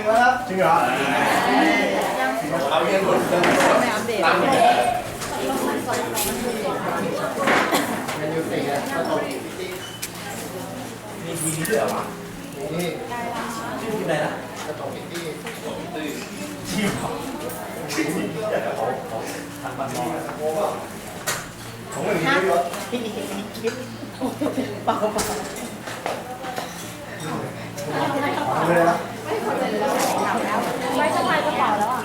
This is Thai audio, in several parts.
งแล้วครับจริงเหรอเอาเงินหมดเลยตามเลยเมนูสี่อะกระตกมีทีนี้ด้วยเหรอวะนี่ชื่อที่ไหนนะกระตกพิตตี้ทีมของอยากจะเขาเขาทำบัตรนอกของมันมีด้วยเอาเลยนะไม่สบายกระเป๋าแล้วอะ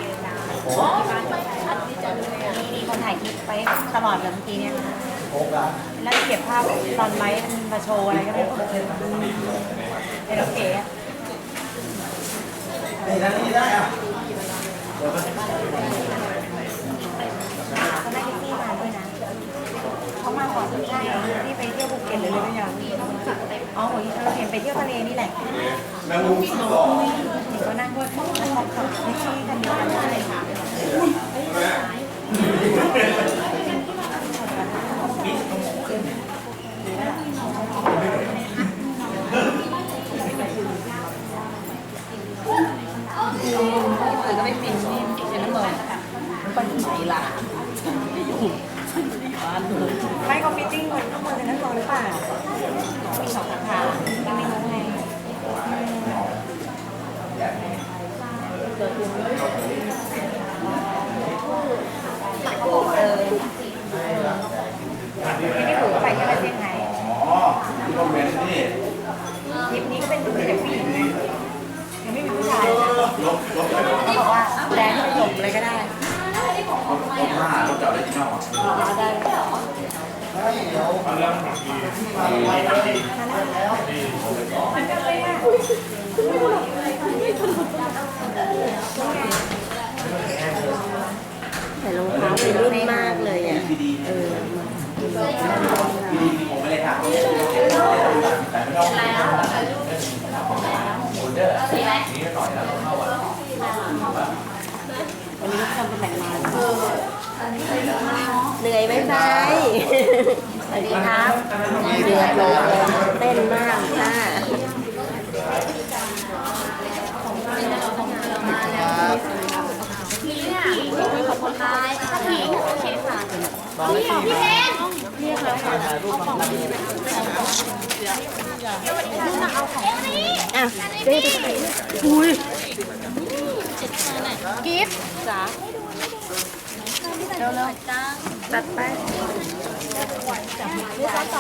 มีคนถ่ายคลิปไปตลอดเลยเมื่อกี้เนี่ยนะแล้วเก็บภาพตอนไลฟ์มันมาโชว์อะไรก็ไม่รู้ในรถเก๋อะนี่นะนี่ได้อะ ก็ได้แท็กซี่มาด้วยนะ เขามาก่อนที่ที่ไปเที่ยวภูเก็ตเลยเลยไม่ยังอ๋อโหที่เราเห็นไปเที่ยวทะเลนี่แหละแมงมุมสุดหล่อเห็นก็นั่งด้วยแล้วเขาขับแท็กซี่กันเยอะเลยค่ะคือก็ไม่ปิดนี่เป็นน้ำมันมันไหนล่ะไม่ก็ฟิตติ้งเเขฟิตติ้งมันข้างบนจะนั่งรอหรือเปล่ามีสองสาขายังไม่รู้ไงหลักโกเลย แต่รองเท้าเป็นรุ่นมากเลยอะเออดีดีผมไม่ได้ถามแต่ไม่ต้องโมเดอร์นี่ก็ต่อยแล้วเข้าอะวันนี้ทำเป็นแต่งงานเหนื่อยไหมไฟ สวัสดีครับเดือดร้อนเต้นมากค่ะอะเด้ไปไหนอุ้ยกิฟต์จ๋าเร็วๆจ้าตัดไปนี่ซ้อมต่อไปเนี่ยเสร็จแล้ว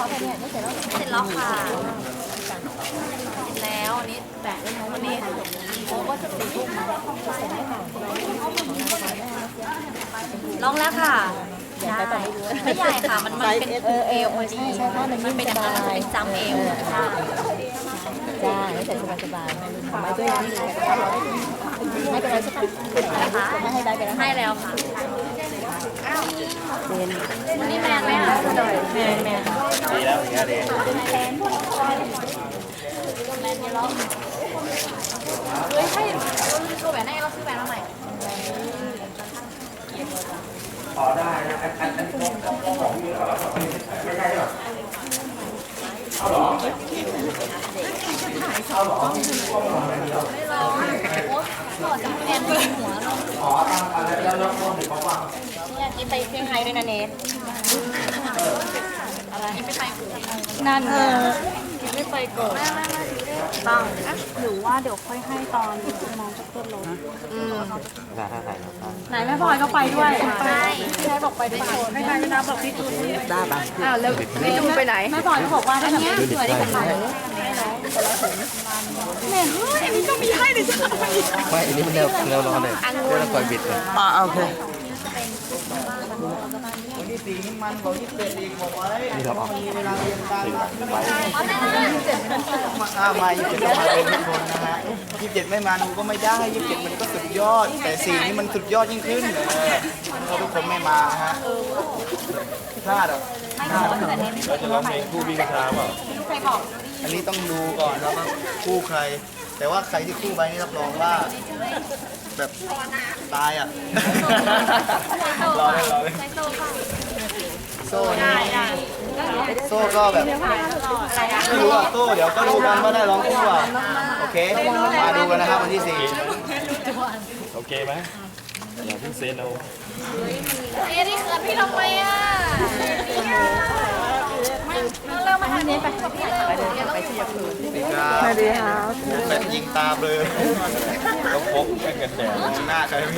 เสร็จแล้วค่ะเสร็จแล้วอันนี้แปะไว้น้องวันนี้โอ้ก็จะสี่ทุ่มลองแล้วค่ะใช่ไม่ใหญ่ค่ะ มันมันเป็นเออเอวพอดีมันเป็นอย่างนั้นมันเป็นจำเอวใช่จ้าให้ใส่สบายๆทำไมด้วยนี่ให้ไปแล้วใช่ปะนะคะให้ได้ไปแล้วให้แล้วค่ะ ดีแล้วอย่างเงี้ยดีแมนเนี่ยร้องเฮ้ยให้ตัวแหวนให้เราซื้อแหวนมาใหม่ พอได้นะอันอันอันของของมีเหรอไม่ใช่หรอเอาหรอเอาหรอ ไม่ร้องโอ๊ตหล่อจากแมนบนหัวเรา อ๋ออะไรแล้วแล้วแล้วถึง เขาฟังอยากกินไปเชียงไฮ้ด้วยนะเนทอะไรกินไปไปนั่นเออกินไม่ไปก่อนไม่ไม่ไม่ต้องหรือว่าเดี๋ยวค่อยให้ตอนน้องจะขึ้นรถไหนแม่พลอยก็ไปด้วยใช่พี่ชายบอกไปด้วยไม่ไปไม่นับบอกพี่ตูนได้ปะอ้าวแล้วพี่ตูนไปไหนแม่พลอยก็บอกว่าถ้าแบบสวยได้กันไหนแม่เฮ้ยอันนี้ก็มีให้เลยจ้ะไม่อันนี้มันแนวแนวนอนเลยเดี๋ยวเราปล่อยบิดเลยอ่าโอเค วันที่สี่นี่มันบอกที่เจ็ดอีกบอกไว้นี่เราออกมีเวลาเรียนการมาอ้ามายี่สิบเจ็ดมาเป็นทุกคนนะฮะยี่สิบเจ็ดไม่มาหนูก็ไม่ได้ยี่สิบเจ็ดมันก็สุดยอด แต่สี่นี่มันสุดยอดยิ่งขึ้นเพราะทุกคนไม่มาฮะพลาดหรอเราจะร้องเพลงคู่วิ่งกระชาเปล่าอันนี้ต้องดูก่อนแล้วว่าคู่ใคร แต่ว่าใครที่คู่ไปนี่รับรองว่า แบบตายอะ รอเลยรอเลยใช้โซ่ค่ะโซ่นี่โซ่ก็แบบอะไรอะไม่รู้อะโซ่เดี๋ยวก็รู้กันว่าได้ร้องคู่อะโอเค มาดูกันนะครับวันที่สี่โอเคไหมอย่าเพิ่งเซ็นเอาเอ๊ะนี่เขินพี่ทำไมอะ เร็วมาทางนี้ไปกับพี่เร็วเดี๋ยวต้องไปที่ยาคืนสวัสดีครับแบบยิงตาเบลอต้องพกแค่กันแดดหน้าใครไป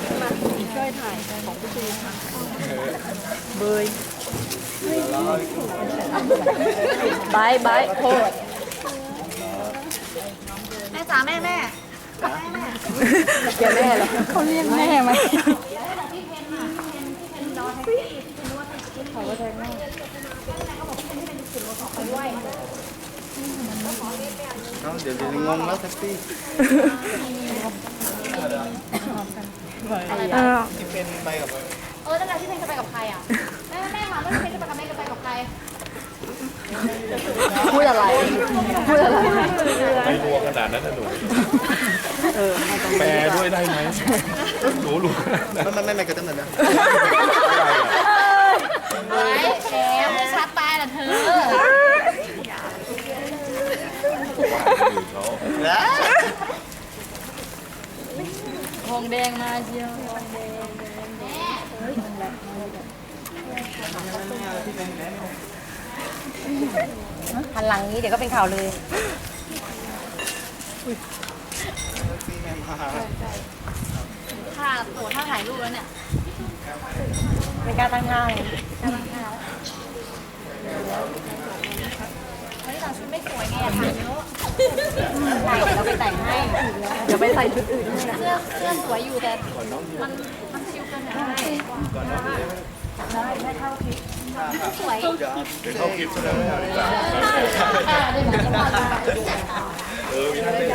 ม่เห็นอันนี้ทำให้เขินพี่อะบายบายโทษแม่จ๋าแม่แม่เกี่ยวแม่เหรอเขาเรียกแม่ไหมเดี๋ยวจะงงแล้วแท็กซี่ ที่เป็นไปกับเออนั่นแหละที่เพลงจะไปกับใครอะแม่แม่มาแล้วเพลงจะไปกับแม่จะไปกับใครพูดอะไรพูดอะไรไม่รัวขนาดนั้นนะหนูแปลด้วยได้ไหมหนูรู้ขนาดนั้นไม่ไม่ไม่ไม่กระตุ้นเลยนะเฮ้ยแชมป์ชัดตายน่ะเธอแล้วทอ งแดงมาเชียวหันหลังนี้เดี๋ยวก็เป็นข่าวเลยค่ะโถ้าถ่ายรูปแล้วเนี่ยไม่กล้าตั้งท่าเลยเฮ้ยแต่ชุดไม่สวยไงถ่าย เยอะใส่เราไปแต่งให้ เดี๋ยวไปใส่ชุดอื่นให้นะเสื้อเสื้อสวยอยู่แต่มันมันชิวเกินไปสวยเดี๋ยวเดี๋ยวเข้าคลิปแล้วไม่เอาดีกว่าเออมีท่าเต้น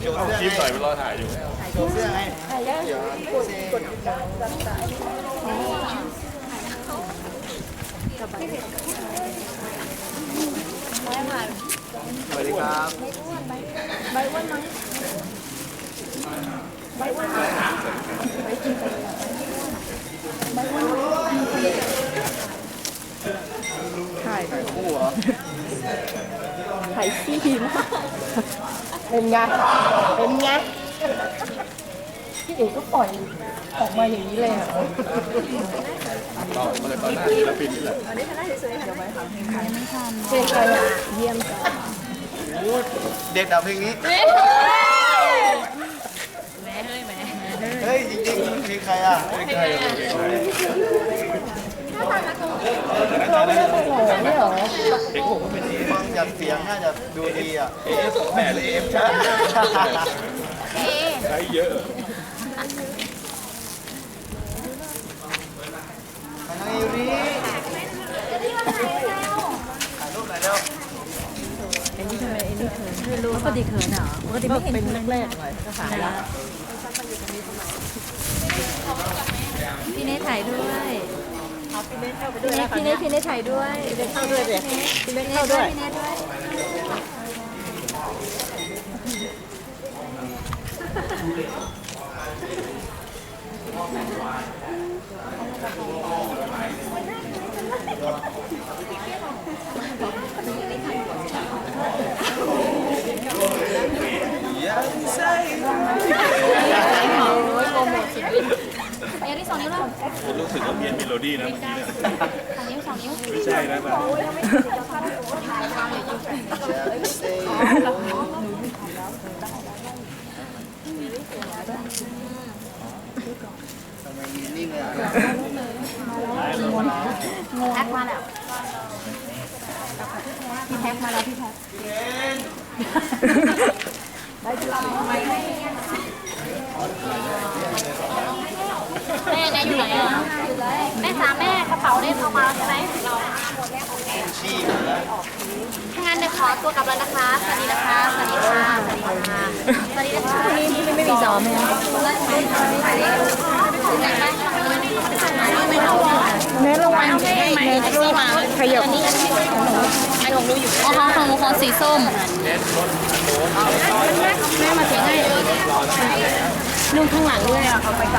โชว์เข้าเสื้อคลิปหไงน่อยไปรอถ่ายอยู่โชว์เสื้อไง สวัสดีครับถ่ายคู่เหรอถ่ายซีมากเป็นไงเป็นไงพี่เอกก็ปล่อยออกมาอย่างนี้เลยอะ ต่อมาเลยตอนหน้าศิลปินนี่แหละเพลงใครอะเยี่ยมจ้ะเด็กดับเพลงนี้แม่เฮ้ยแม่เฮ้ยจริงๆเพลงใครอะเพลงใครอะเพลงใครเราไม่ได้ไปหลงไม่หรอเพลงผมก็เป็นเอฟฟังจากเสียงน่าจะดูดีอะเอฟแปดเลยเอฟใช่เอ๊ะใช้เยอะ มานั่งอยู่นี่ถ่ายรูปหน่อยเร็วไม่รู้ปกติเขินเหรอปกติไม่เห็นเป็นแรกๆเลยก็ถ่ายแล้วพี่เนทถ่ายด้วยพี่เล่นเข้าไปด้วยพี่เนทพี่เนทถ่ายด้วยพี่เล่นเข้าด้วยเลยพี่เล่นพี่เนเข้าทด้ด้ววยยพี่เนทด้วย เดี๋ยวที่สองนิ้วแล้วรู้สึกว่าเปลี่ยนเมโลดี้นะเมื่อกี้เนี่ยสองนิ้วสองนิ้วไม่ใช่นะแบบ ทำไมยืนนิ่งเลยอ่แท็กมาแล้วพี่แท็กมาแล้วพี่แท็กแม่แม่อยู่ไหนอะแม่จ๋าแม่กระเป๋าเนี่ยเอามาแล้วใช่ไหมเราหมดแล้วโอเคชี้หมดแล้วถ้างั้นเดี๋ยวขอตัวกลับแล้วนะคะ สวัสดีนะคะ สวัสดีค่ะ สวัสดีค่ะ สวัสดีนะคะนี่นี่ไม่มีซ้อมไหมคะแม่ระวังแม่ซี่มาขยับไอของหนูอยู่อ๋อของหนูของสีส้มแม่มาเทให้นุ่งข้างหลังด้วยอะ